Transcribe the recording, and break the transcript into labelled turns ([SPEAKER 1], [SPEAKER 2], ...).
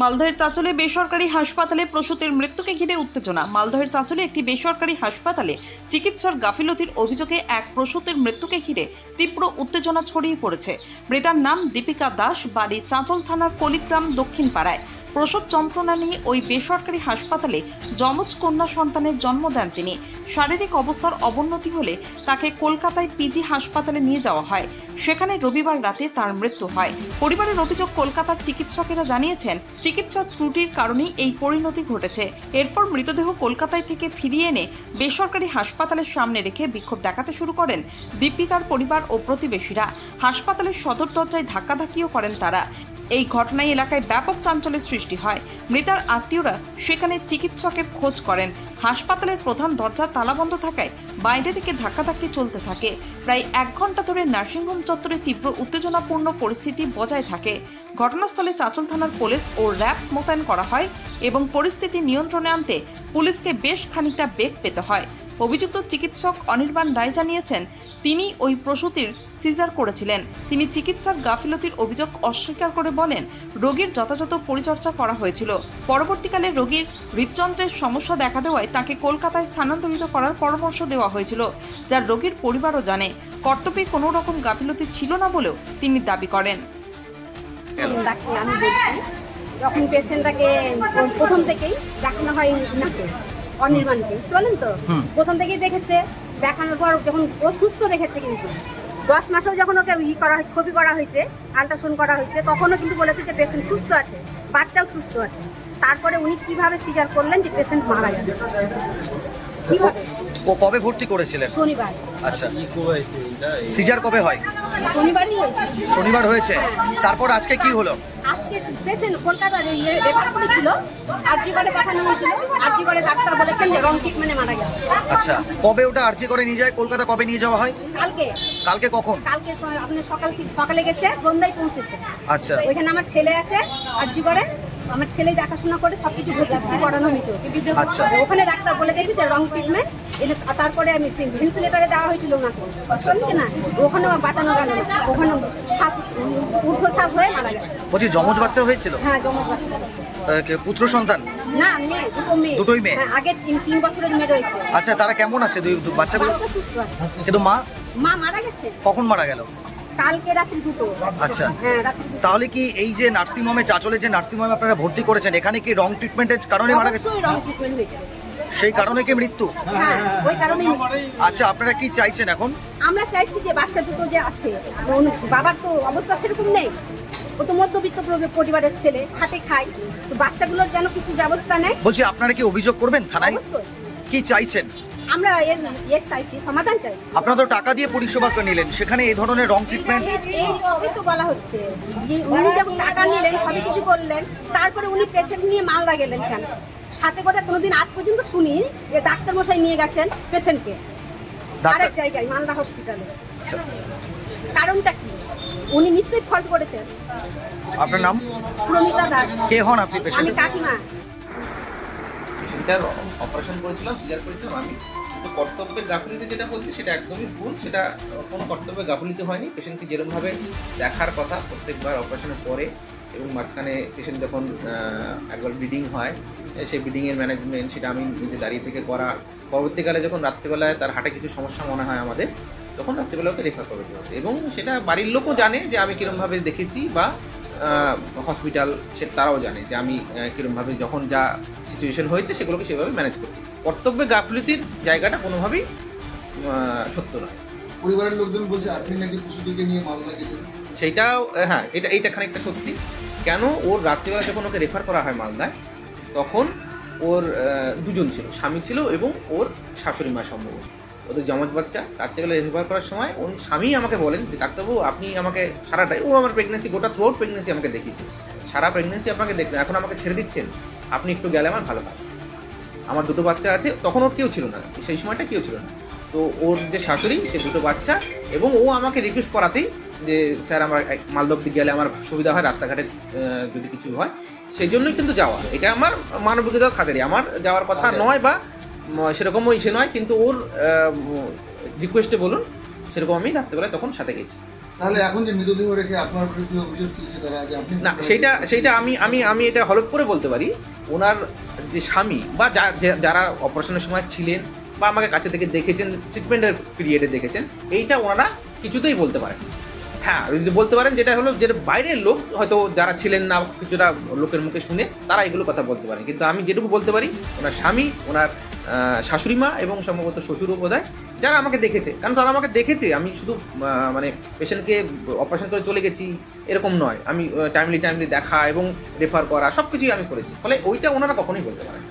[SPEAKER 1] মালদহের চাঁচলে বেসরকারি হাসপাতালে প্রসূতির মৃত্যুকে ঘিরে উত্তেজনা। মালদহের চাঁচলে একটি বেসরকারি হাসপাতালে চিকিৎসার গাফিলতির অভিযোগে এক প্রসূতির মৃত্যুকে ঘিরে তীব্র উত্তেজনা ছড়িয়ে পড়েছে। মৃতার নাম দীপিকা দাস, বাড়ি চাঁচল থানার কলিগ্রাম দক্ষিণ পাড়ায় প্রসব যন্ত্রণা নিয়ে ওই বেসরকারি হাসপাতালে যমজ কন্যা সন্তানের জন্ম দেন তিনি। শারীরিক অবস্থার অবনতি হলে তাকে কলকাতায় পিজি হাসপাতালে নিয়ে যাওয়া হয়। সেখানে রবিবার রাতে তার মৃত্যু হয়। পরিবারের অভিযোগ, কলকাতার চিকিৎসকেরা জানিয়েছেন, চিকিৎসা ত্রুটির কারণেই এই পরিণতি ঘটেছে। এরপর মৃতদেহ কলকাতায় থেকে ফিরিয়ে এনে বেসরকারি হাসপাতালের সামনে রেখে বিক্ষোভ দেখাতে শুরু করেন দীপিকার পরিবার ও প্রতিবেশীরা। হাসপাতালের সদর দরজায় ধাক্কাধাক্কিও করেন তারা। এই ঘটনায় এলাকায় ব্যাপক চাঞ্চল্যের সৃষ্টি হয়। মৃতার আত্মীয়রা সেখানে চিকিৎসকের খোঁজ করেন। হাসপাতালের প্রধান দরজা তালাবন্ধ থাকায় বাইরে থেকে ধাক্কাধাক্কি চলতে থাকে। প্রায় এক ঘণ্টা ধরে নার্সিংহোম চত্বরে তীব্র উত্তেজনাপূর্ণ পরিস্থিতি বজায় থাকে। ঘটনাস্থলে চাঁচল থানার পুলিশ ও র্যাব মোতায়েন করা হয় এবং পরিস্থিতি নিয়ন্ত্রণে আনতে পুলিশকে বেশ খানিকটা বেগ পেতে হয়। অভিযুক্ত চিকিৎসক অনির্বাণ রায় জানিয়েছেন, তিনি ওই প্রসূতির সিজার করেছিলেন। তিনি চিকিৎসার গাফিলতির অভিযোগ অস্বীকার করে বলেন, রোগীর যথাযথ পরিচর্যা করা হয়েছিল। পরবর্তীকালে রোগীর হৃদযন্ত্রের সমস্যা দেখা দেওয়ায় তাকে কলকাতায় স্থানান্তরিত করার পরামর্শ দেওয়া হয়েছিল, যা রোগীর পরিবারও জানে। কর্তব্যে কোনো রকম গাফিলতি ছিল না বলেও তিনি দাবি করেন।
[SPEAKER 2] যখন পেশেন্টটাকে প্রথম থেকেই দেখানো হয় নাকে অনির্বাণকে বুঝতে পারলেন তো? প্রথম থেকেই দেখেছে দেখানোর পর যখন ও সুস্থ দেখেছে কিন্তু। দশ মাসেও যখন ওকে ই করা হয় ছবি করা হয়েছে আল্ট্রাসাউন্ড করা হয়েছে তখনও কিন্তু বলেছে যে পেশেন্ট সুস্থ আছে বাচ্চাও সুস্থ আছে। তারপরে উনি কীভাবে সিজার করলেন যে পেশেন্ট মারা গেল? কীভাবে?
[SPEAKER 3] ও কবে ভর্তি করেছিলেন?
[SPEAKER 2] শনিবার।
[SPEAKER 3] আচ্ছা। সিজার কবে হয়?
[SPEAKER 2] শনিবারই হয়েছে।
[SPEAKER 3] শনিবার হয়েছে। তারপর আজকে কি হলো?
[SPEAKER 2] পেশেন্ট কলকাতার ইয়ে রেফার করেছিল আরজি করে পাঠানো হয়েছিল। আরজি করে ডাক্তার বলেছেন যে রং ট্রিটমেন্টে মারা গেছে।
[SPEAKER 3] আচ্ছা কবে ওটা আর্জি করে নিয়ে যায়? কলকাতা কবে নিয়ে যাওয়া হয়?
[SPEAKER 2] কালকে।
[SPEAKER 3] কালকে কখন?
[SPEAKER 2] কালকে আপনি সকাল সকালে গেছে সন্ধ্যায় পৌঁছেছে।
[SPEAKER 3] আচ্ছা।
[SPEAKER 2] ওইখানে আমার ছেলে আছে আরজি করে। আমার ছেলে দেখাশোনা করে সবকিছু ভর্তি করানো হয়েছে।
[SPEAKER 3] আচ্ছা।
[SPEAKER 2] ওখানে ডাক্তার বলে দিয়েছে যে রং ট্রিটমেন্ট এলে তারপরে আমি ভেন্টিলেটারে দেওয়া হয়েছিল ওনাকে। শুনছি না ওখানে আমার বাঁচানো গেল। ওখানে শ্বাস হয়ে মারা গেছে।
[SPEAKER 3] বলছি যমজ বাচ্চা হয়েছিল?
[SPEAKER 2] হ্যাঁ বাচ্চা
[SPEAKER 3] আহ, কে- পুত্র সন্তান?
[SPEAKER 2] না মেয়ে দুটো মেয়ে।
[SPEAKER 3] দুটোই মেয়ে?
[SPEAKER 2] হ্যাঁ, আগে তিন তিন বছরের মেয়ে রয়েছে।
[SPEAKER 3] আচ্ছা তারা কেমন আছে? দুই দু- বাচ্চাগুলো?
[SPEAKER 2] বাচ্চা সুস্থ আছে।
[SPEAKER 3] কিন্তু মা?
[SPEAKER 2] মা মারা গেছে?
[SPEAKER 3] কখন মারা গেল?
[SPEAKER 2] কালকে রাত্রি দুটো।
[SPEAKER 3] আচ্ছা।
[SPEAKER 2] হ্যাঁ রাত্রি দুটো।
[SPEAKER 3] তাহলে কি এই যে নার্সিং হোমে চাচলে যে নার্সিং হোমে আপনারা ভর্তি করেছেন এখানে কি রং ট্রিটমেন্টের কারণে মারা গেছে?
[SPEAKER 2] অবশ্যই রং ট্রিটমেন্ট হয়েছে।
[SPEAKER 3] সেই কারণে কি মৃত্যু?
[SPEAKER 2] হ্যাঁ ওই কারণেই
[SPEAKER 3] আচ্ছা আপনারা কি চাইছেন এখন?
[SPEAKER 2] আমরা চাইছি যে বাচ্চা দুটো যে আছে বাবার তো অবস্থা সেরকম নেই। ও তো মধ্যবিত্ত পরিবারের ছেলে খাটে খায়। তো বাচ্চাগুলোর যেন কিছু ব্যবস্থা নেই।
[SPEAKER 3] বলছি আপনারা কি অভিযোগ করবেন থানায়? কি চাইছেন?
[SPEAKER 2] আমরা এর এর চাইছি সমাধান চাইছি।
[SPEAKER 3] আপনারা তো টাকা দিয়ে পরিষেবা করে নিলেন সেখানে এই ধরনের রং ট্রিটমেন্ট
[SPEAKER 2] এই তো বলা হচ্ছে যে উনি যখন টাকা নিলেন সবই কিছু করলেন তারপরে উনি পেশেন্ট নিয়ে মালদা গেলেন কেন? সাথে করে কোনোদিন আজ পর্যন্ত শুনি যে ডাক্তার মশাই নিয়ে গেছেন পেশেন্টকে। আরেক জায়গায় মালদা হসপিটালে। কারণটা কি? উনি নিশ্চয়ই ফল্ট করেছেন।
[SPEAKER 3] আপনার নাম?
[SPEAKER 2] প্রমিতা দাস।
[SPEAKER 3] কে হন আপনি
[SPEAKER 2] আমি কাকিমা।
[SPEAKER 4] সেটার অপারেশন করেছিলাম সিজার করেছিলাম আমি। কিন্তু কর্তব্যের গাফিলিতে যেটা বলছি সেটা একদমই ভুল। সেটা কোনো কর্তব্যের গাফিলিতে হয়নি। পেশেন্টকে যেরকমভাবে দেখার কথা প্রত্যেকবার অপারেশনের পরে এবং মাঝখানে পেশেন্ট যখন একবার ব্লিডিং হয় সেই ব্লিডিংয়ের ম্যানেজমেন্ট সেটা আমি নিজে দাঁড়িয়ে থেকে করা, পরবর্তীকালে যখন রাত্রিবেলায় তার হাটে কিছু সমস্যা মনে হয় আমাদের, তখন রাত্রিবেলা ওকে রেফার করে হচ্ছে। এবং সেটা বাড়ির লোকও জানে যে আমি কীরমভাবে দেখেছি বা হসপিটাল সে তারাও জানে যে আমি কীরমভাবে যখন যা সিচুয়েশন হয়েছে সেগুলোকে সেভাবে ম্যানেজ করছি। কর্তব্যে গাফিলতির জায়গাটা কোনোভাবেই সত্য নয়।
[SPEAKER 5] পরিবারের লোকজন বলছে আপনি নাকি প্রসূতিকে নিয়ে মালদা গেছেন?
[SPEAKER 4] সেইটাও হ্যাঁ এটা, এইটা খানিকটা সত্যি। কেন? ওর রাত্রিবেলা যখন ওকে রেফার করা হয় মালদায়, তখন ওর দুজন ছিল, স্বামী ছিল এবং ওর শাশুড়ি মা সম্ভব ওদের জমজ বাচ্চা, রাত্রিবেলা রেফার করার সময় ওর স্বামী আমাকে বলেন যে, ডাক্তারবাবু, আপনি আমাকে সারাটাই, ও আমার প্রেগনেন্সি গোটা থ্রোট প্রেগনেন্সি আমাকে দেখিয়েছে। সারা প্রেগনেন্সি আপনাকে দেখলেন এখন আমাকে ছেড়ে দিচ্ছেন। আপনি একটু গেলে আমার ভালো হয়। আমার দুটো বাচ্চা আছে, তখন ওর কেউ ছিল না, সেই সময়টা কেউ ছিল না। তো ওর যে শাশুড়ি, সে দুটো বাচ্চা এবং ও আমাকে রিকোয়েস্ট করাতেই যে স্যার আমার এক মালদা অব্দি গেলে আমার সুবিধা হয় রাস্তাঘাটে যদি কিছু হয় সেই জন্যই কিন্তু যাওয়া। এটা আমার মানবিকতার খাতেরই আমার যাওয়ার কথা নয় বা সেরকমও ইসে নয় কিন্তু ওর রিকোয়েস্টে বলুন সেরকম আমি রাত্রেবেলায় তখন সাথে গেছি।
[SPEAKER 5] তাহলে এখন যে মৃতদেহ রেখে আপনার বিরুদ্ধে অভিযোগ তুলছে তারা যে আপনি
[SPEAKER 4] না সেইটা সেইটা আমি আমি আমি এটা হলপ করে বলতে পারি ওনার যে স্বামী বা যা- যারা অপারেশনের সময় ছিলেন বা আমাকে কাছে থেকে দেখেছেন ট্রিটমেন্টের পিরিয়ডে দেখেছেন এইটা ওনারা কিছুতেই বলতে পারেন হ্যাঁ বলতে পারেন যেটা হলো যে বাইরের লোক হয়তো যারা ছিলেন না কিছুটা লোকের মুখে শুনে, তারা এগুলো কথা বলতে পারেন। কিন্তু আমি যেটুকু বলতে পারি, ওনার স্বামী, ওনার শাশুড়ি মা এবং সম্ভবত শ্বশুরও বোধ যারা আমাকে দেখেছে, কারণ তারা আমাকে দেখেছে, আমি শুধু মানে পেশেন্টকে অপারেশন করে চলে গেছি, এরকম নয়। আমি টাইমলি টাইমলি দেখা এবং রেফার করা সব কিছুই আমি করেছি। ফলে ওইটা ওনারা কখনোই বলতে পারেন।